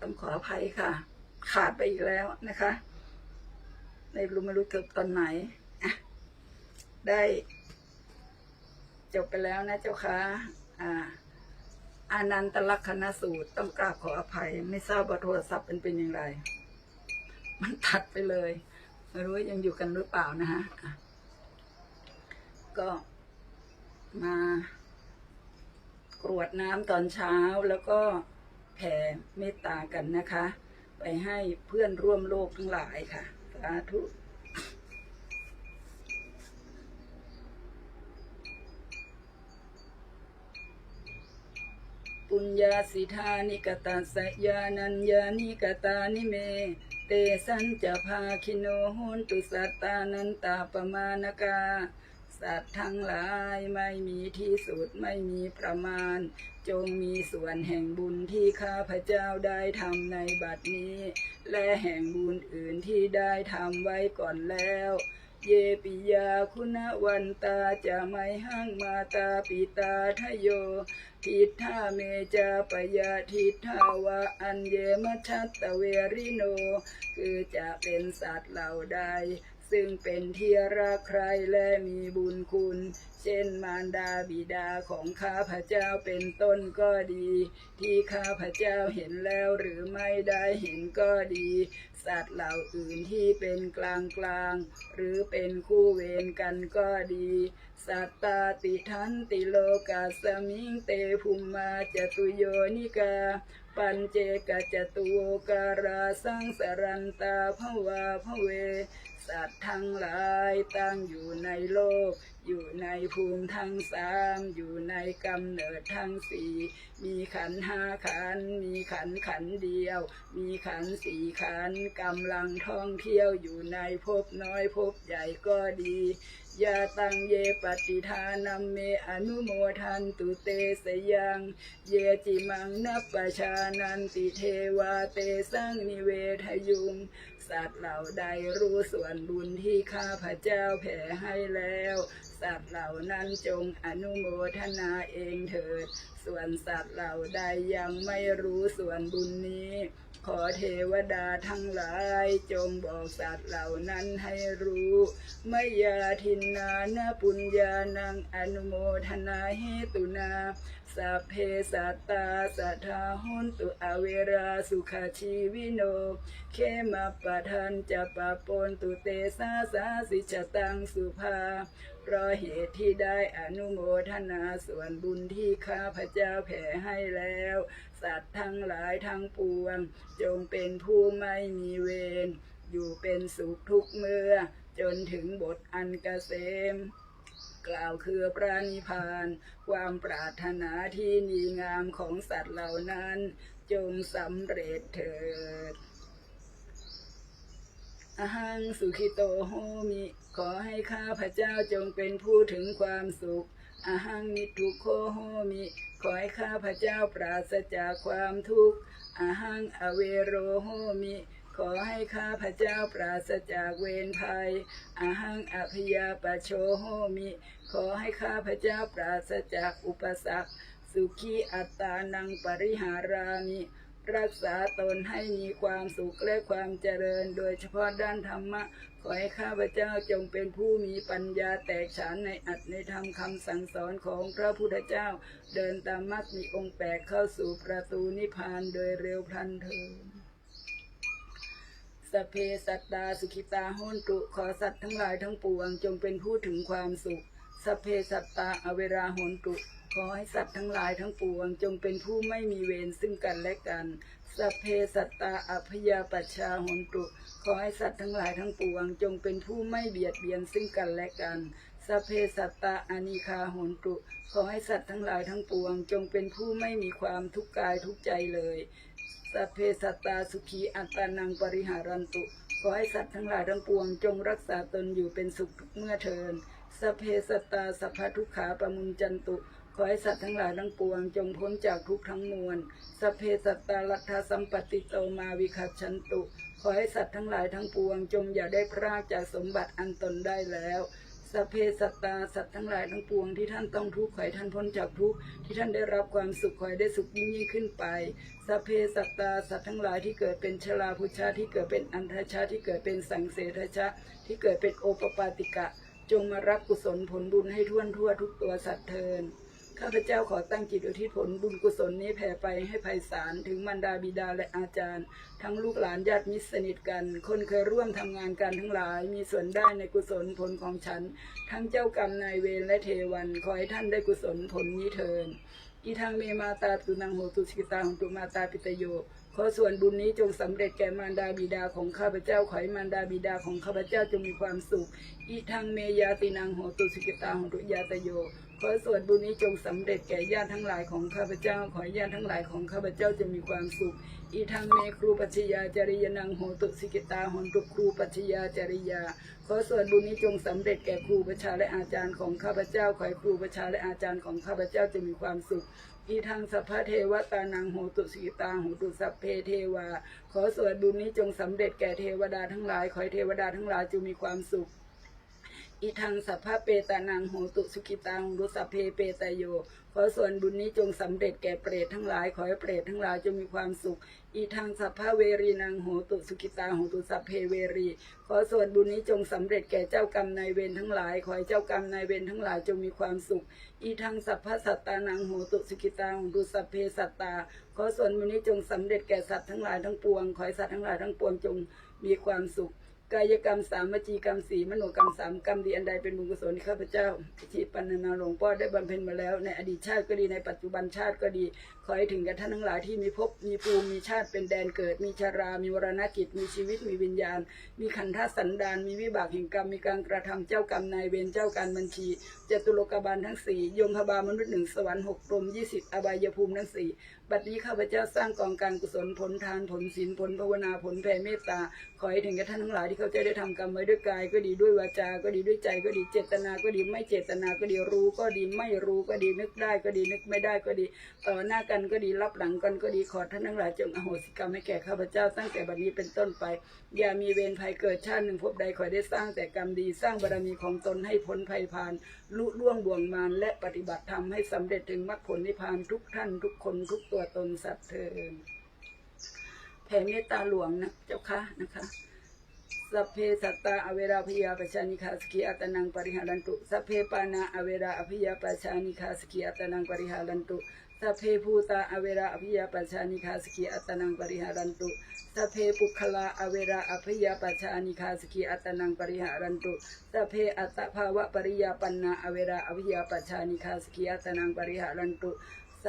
ต้องขออภัยค่ะ ขาดไปอีกแล้วนะคะไม่รู้ไม่รู้จบตอนไหนได้ จบไปแล้วนะเจ้าค่ะอ่าอานันตลักษณสูตรต้องกราบขออภัย ไม่ทราบว่าโทรศัพท์เป็นเป็นอย่างไร มันตัดไปเลยไม่รู้ยังอยู่กันหรือเปล่านะฮะก็มากรวดน้ำตอนเช้าแล้วก็ แผ่เมตตากันนะคะ ไปให้เพื่อนร่วมโลกทั้งหลายค่ะสาธุปุญญาสิทานิกตาสยานัญญานิกตานิเม เตสันจะพาคิโนโหนตุสัตตานันตาปมาณกา สัตว์ทั้งหลายไม่มีที่สุดไม่มีประมาณ จงมีส่วนแห่งบุญที่ข้าพเจ้าได้ทำในบัดนี้ และแห่งบุญอื่นที่ได้ทำไว้ก่อนแล้ว เยปิยาคุณวันตาจะไม่ห้างมาตาปิตาทโย ทิฏฐาเมจาปยาทิฏฐาวะอันเยมัชชัตตเวริโน คือจะเป็นสัตว์เหล่าใด ซึ่งเป็นที่รักใครและมีบุญคุณ เช่นมารดาบิดาของข้าพเจ้าเป็นต้นก็ดี ที่ข้าพเจ้าเห็นแล้วหรือไม่ได้เห็นก็ดี สัตว์เหล่าอื่นที่เป็นกลางกลางหรือเป็นคู่เวรกันก็ดี สัตตาติทันติโลกาสมิงเตภุมมาจตุโยนิกา ปัญเจกจตุการาสังสรันตาภวาภเว สัตว์ทั้งหลายตั้งอยู่ในโลก อยู่ในภูมิทั้งสามอยู่ในกำเนิดทั้งสี่มีขันห้าขัน มีขันขันเดียว มีขันสี่ขันกำลังท่องเที่ยวอยู่ในภพน้อยภพใหญ่ก็ดี ยาตังเยปฏิทานัมเมอนุโมทันตุเตสยัง เยจิมังนับปชานันติเทวาเตสังนิเวทยุง สัตว์เหล่าใดรู้ส่วนบุญที่ข้าพระเจ้าแผ่ให้แล้ว สัตว์เหล่านั้นจงอนุโมทนาเองเถิด ส่วนสัตว์เหล่าใดยังไม่รู้ส่วนบุญนี้ ขอเทวดาทั้งหลาย จงบอกสัตว์เหล่านั้นให้รู้มยาทินนานาปุญญานังอนุโมทนาเหตุนาสัพเพสัตตาสัทธาหุนตุอเวราสุขชีวิโน เขมาปะทันจะปะปนตุเตสาสาสิจตังสุภา เพราะเหตุที่ได้อนุโมทนาส่วนบุญที่ข้าพเจ้าแผ่ให้แล้ว สัตว์ทั้งหลายทั้งปวง จงเป็นผู้ไม่มีเวร อยู่เป็นสุขทุกเมื่อ จนถึงบทอันเกษมกล่าวคือพระนิพพาน ความปรารถนาที่ดีงามของสัตว์เหล่านั้น จงสำเร็จเถิด อหังสุขิโตโหมิ ขอให้ข้าพระเจ้าจงเป็นผู้ถึงความสุขอหังนิทุโคโหมิ ขอให้ข้าพระเจ้าปราศจากความทุกข์อหังอเวโรโหมิ ขอให้ข้าพระเจ้าปราศจากเวรภัยอหังอภิยาปโชโหมิ ขอให้ข้าพระเจ้าปราศจากอุปสรรค สุขีอัตตานังปริหารามิ รักษาตนให้มีความสุขและความเจริญ โดยเฉพาะด้านธรรมะ ขอให้ข้าพเจ้าจงเป็นผู้มีปัญญาแตกฉานในอัตในธรรมคำสั่งสอนของพระพุทธเจ้า เดินตามมรรคมีองค์แปดเข้าสู่ประตูนิพพานโดยเร็วพลันเถิดสเพสัตตาสุขิตาโหนตุขอสัตว์ทั้งหลายทั้งปวงจงเป็นผู้ถึงความสุขสเพสัตตาอเวราโหนตุ อให้สัตว์ทั้งหลายทั้งปวง จงเป็นผู้ไม่มีเวรซึ่งกันและกันสพเพสัตตาอัพยาปัชชาหนตุ ขอให้สัตว์ทั้งหลายทั้งปวง จงเป็นผู้ไม่เบียดเบียนซึ่งกันและกันสพเพสัตตาอานิคาหนตุ ขอให้สัตว์ทั้งหลายทั้งปวง จงเป็นผู้ไม่มีความทุกข์กายทุกใจเลย สัพเพสัตตาสุขีอัตตานังปริหารันตุ ขอให้สัตว์ทั้งหลายทั้งปวง จงรักษาตนอยู่เป็นสุขทุกเมื่อเทินสัพเพสัตตาสัพพทุกขาปมุนจันตุ ขอให้สัตว์ทั้งหลายทั้งปวง จงพ้นจากทุกข์ทั้งมวลสเพสัตตาลัทธาสัมปติโตมาวิคัจฉันตุ ขอให้สัตว์ทั้งหลายทั้งปวง จงอย่าได้พรากจากสมบัติอันตนได้แล้วสเพสัตตาสัตว์ทั้งหลายทั้งปวงที่ท่านต้องทุกข์ขอให้ท่านพ้นจากทุกข์ที่ท่านได้รับความสุขขอให้ได้สุขยิ่งยิ่งขึ้นไปสเพสัตตาสัตว์ทั้งหลายที่เกิดเป็นชราพุชาที่เกิดเป็นอันทชาที่เกิดเป็นสังเสทชาที่เกิดเป็นโอปปาติกะ จงมารับกุศลผลบุญให้ท่วนทั่วทุกตัวสัตว์เทิน ข้าพเจ้าขอตั้งจิตอุทิศผลบุญกุศลนี้แผ่ไปให้ไพศาลถึงมารดาบิดาและอาจารย์ ทั้งลูกหลานญาติมิตรสนิทกัน คนเคยร่วมทำงานกันทั้งหลาย มีส่วนได้ในกุศลผลของฉัน ทั้งเจ้ากรรมนายเวรและเทวันขอให้ท่านได้กุศลผลนี้เทินอีทางเมมาตาตุนังโหตุสิกตาหงตุมาตาปิตโยขอส่วนบุญนี้จงสำเร็จแก่มารดาบิดาของข้าพเจ้าขอให้มารดาบิดาของข้าพเจ้าจงมีความสุข อีทางเมยาตินังโหตุสิกตาหงตุยาตโย ขอส่วนบุญนี้จงสำเร็จแก่ญาติทั้งหลายของข้าพเจ้า ขอญาติทั้งหลายของข้าพเจ้าจะมีความสุข อีทางเมครูปัชญาจริยนังโหตุสิกิตาหนตุครูปัชญาจริยา ขอส่วนบุญนี้จงสำเร็จแก่ครูประชาและอาจารย์ของข้าพเจ้า ขอครูประชาและอาจารย์ของข้าพเจ้าจะมีความสุขอีทางสัพพเทวตานังโหตุสิกิตาโหตุสัพเพเทวา ขอส่วนบุญนี้จงสำเร็จแก่เทวดาทั้งหลาย ขอเทวดาทั้งหลายจงมีความสุข อีทังสัพพะเปตานังโหตุสุกิตังรุสัพเพเปตโย ขอส่วนบุญนี้จงสำเร็จแก่เปรตทั้งหลาย ขอให้เปรตทั้งหลายจงมีความสุขอีทังสัพพะเวรีนังโหตุสุกิตาโหตุสัพเพเวรี ขอส่วนบุญนี้จงสำเร็จแก่เจ้ากรรมนายเวรทั้งหลาย ขอให้เจ้ากรรมนายเวรทั้งหลายจงมีความสุขอีทังสัพพะสัตตานังโหตุสุกิตาโหตุสัพเพสัตตา ขอส่วนบุญนี้จงสำเร็จแก่สัตว์ทั้งหลายทั้งปวง ขอให้สัตว์ทั้งหลายทั้งปวงจงมีความสุข กายกรรมสามวจีกรรมสี่มโนกรรมสามกรรมดีอันใดเป็นบุญกุศลข้าพเจ้าที่ปัณนาหลวงพ่อได้บำเพ็ญมาแล้ว ในอดีตชาติก็ดีในปัจจุบันชาติก็ดี ขอให้ถึงกับท่านทั้งหลายที่มีภพมีภูมิมีชาติเป็นแดนเกิด มีชารา มีวรณกิจ มีชีวิตมีวิญญาณ มีขันธสันดาน มีวิบากแห่งกรรมมีการกระทำเจ้ากรรมนายเวรเจ้าการบัญชีจตุโลกบาลทั้งสี่ยมพบาลมนุษย์หนึ่งสวรรค์หกพรหมยี่สิบอบายภูมิทั้งสี่บัดนี้ข้าพเจ้าสร้างกองการกุศลผลทานผลศีลผลภาวนาผลแผ่เมตตาขอให้ถึงกับท่านทั้งหลายที่เขาจะได้ทำกรรมไว้ด้วยกายก็ดีด้วยวาจา ก็ดีด้วยใจก็ดีเจตนาก็ดีไม่เจตนาก็ดีรู้ก็ดีไม่รู้ก็ดีนึกได้ก็ดีนึกไม่ได้ก็ดีต่อหน้ากันก็ดีรับหลังกันก็ดีขอท่านทั้งหลายจงอโหสิกรรมให้แก่ข้าพเจ้าตั้งแต่บัดนี้เป็นต้นไป อย่ามีเวรภัยเกิดชาติหนึ่งพบใดขอได้สร้างแต่กรรมดีสร้างบารมีของตนให้พ้นภัยพานลุล่วงบ่วงมารและปฏิบัติธรรมให้สำเร็จถึงมรรคผลนิพพานทุกท่านทุกคนทุกตัวตนสัตว์เทินแผ่เมตตาหลวงนะเจ้าค่ะนะคะ สัพเพสัตตาอเวราพยาปชานิคาสกิอัตนังปริหารันตุสัพเพปานาอเวราอภิยาปชานิคาสกิอัตนังปริหารันตุสัพเพภูตาอเวราอภิยาปชานิคาสกิอัตนังปริหารันตุสัพเพปุคลาอเวราอภิยาปชานิคาสกิอัตนังปริหารันตุสัพเพอัตตภาวะปริยาปันนาอเวราอภิยาปชานิคาสกิอัตนังปริหารันตุ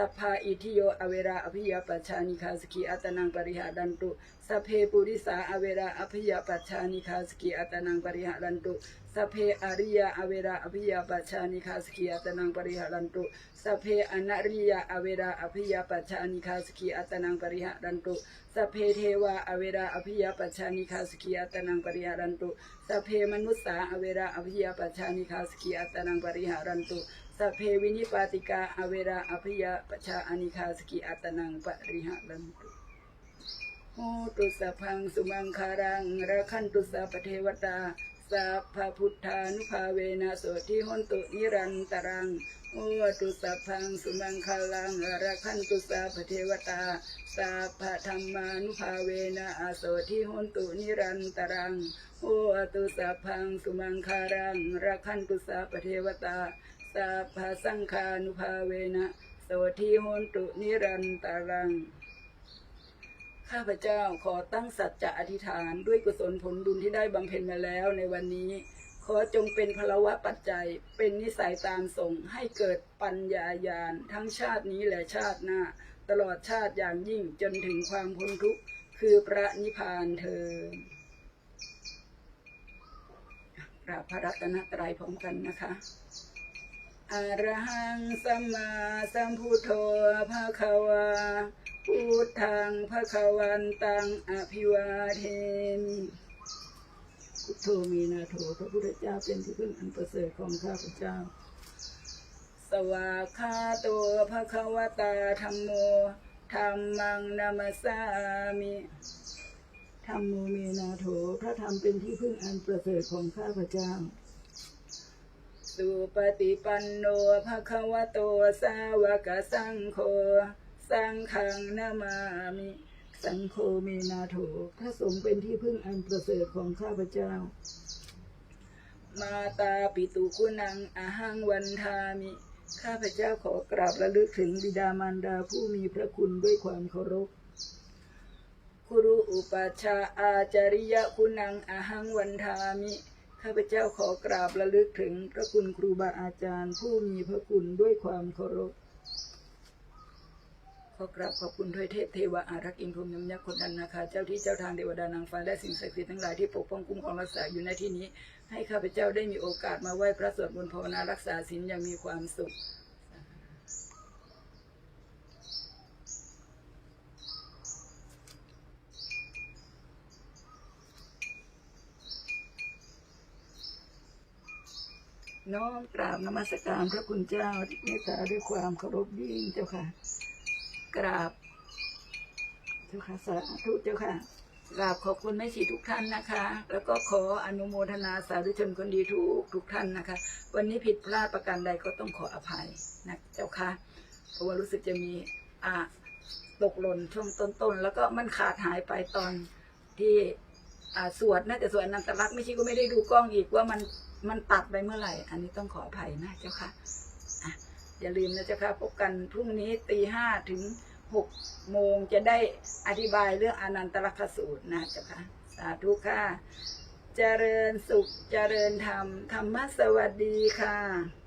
สัพพาอิทิโยอเวราอภิยาปชานิคาสกิอัตนังปริหารันตุสัพเพปุริสาอเวราอภิยาปชานิคาสกิอัตนังปริหารันตุสัพเพอริยาอเวราอภิยาปชานิคาสกิอัตนังปริหารันตุสัพเพอนาริยาอเวราอภิยาปชานิคาสกิอัตนังปริหารันตุสัพเพเทวาอเวราอภิยาปชานิคาสกิอัตนังปริหารันตุสัพเพมนุสสาอเวราอภิยาปชานิคาสกิอัตนังปริหารันตุ สเพวินิปาติกาอเวราอภิยาปชาอนิคาสกิอัตนังปริหารันตุโหตุสัพพังสุมังคารังระคันตุสัพพเทวตาสัพพพุทธานุภาเวนะโสทิหนตุนิรันตรังโอตุสัพพังสุมังคารังระคันตุสัพเทวตาสัพพธรรมานุภาเวนะอาโสทิหนตุนิรันตรังโอตุสัพพังสุมังคารังระคันตุสัพพเทวตา สัพพสังฆานุภาเวนะโสทิหนตุนิรันตรัง ข้าพเจ้าขอตั้งสัจจะอธิษฐานด้วยกุศลผลบุญที่ได้บำเพ็ญมาแล้วในวันนี้ ขอจงเป็นพลวะปัจจัย เป็นนิสัยตามส่งให้เกิดปัญญาญาณทั้งชาตินี้และชาติหน้า ตลอดชาติอย่างยิ่งจนถึงความพ้นทุกข์คือพระนิพพานเธอกราบพระรัตนตรัยพร้อมกันนะคะ อะระหังสัมมาสัมพุทโธภะคะวาพุทธังภะควันตังอภิวาเทมิพุทโธมีนาโถพระพุทธเจ้าเป็นที่พึ่งอันประเสริฐของข้าพเจ้า สวากขาตัวภะควตาธรรมโมธรรมังนามาสามิธรรมโมเมนาโถพระธรรมเป็นที่พึ่งอันประเสริฐของข้าพเจ้า สุปฏิปันโนภะคะวะโตสาวกสังโฆสังฆังนามามิ สังโฆเมนาโถพระสงฆ์เป็นที่พึ่งอันประเสริฐของข้าพเจ้า มาตาปิตุคุณังอาหังวันทามิ ข้าพเจ้าขอกราบระลึกถึงบิดามารดาผู้มีพระคุณด้วยความเคารพครูอุปชาอาจาริยคุณังอาหังวันทามิ ข้าพเจ้าขอกราบระลึกถึงพระคุณครูบาอาจารย์ ผู้มีพระคุณด้วยความเคารพ ขอกราบขอบคุณทวยเทพเทวอารักษ์อินพรมยมยักษ์คนนันนาคาเจ้าที่เจ้าทางเทวดานางฟ้าและสิ่งศักดิ์สิทธิ์ทั้งหลายที่ปกป้องคุ้มครองรักษาอยู่ในที่นี้ ให้ข้าพเจ้าได้มีโอกาสมาไหว้พระสวดมนต์ภาวนารักษาศีลอย่างมีความสุข น้อมกราบนมัสการพระคุณเจ้าที่เมตตาด้วยความเคารพยิ่งเจ้าค่ะ กราบ เจ้าค่ะสาธุเจ้าค่ะกราบขอบคุณแม่ชีทุกท่านนะคะ แล้วก็ขออนุโมทนาสาธุชนคนดีทุกทุกท่านนะคะ วันนี้ผิดพลาดประการใดก็ต้องขออภัยนะเจ้าค่ะเพราะว่ารู้สึกจะมีอ่าตกหล่นช่วงต้นๆ แล้วก็มันขาดหายไปตอนที่อ่าสวดน่าจะสวดอนันตลักษณ์ไม่ใช่ก็ไม่ได้ดูกล้องอีกว่ามัน มันตัดไปเมื่อไหร่ อันนี้ต้องขออภัยนะเจ้าค่ะอะ อย่าลืมนะเจ้าค่ะพบกันพรุ่งนี้ตีห้าถึงหกโมงจะได้อธิบายเรื่องอนันตลักษสูตรนะเจ้าค่ะสาธุค่ะ เจริญสุขเจริญธรรม ธรรมสวัสดีค่ะ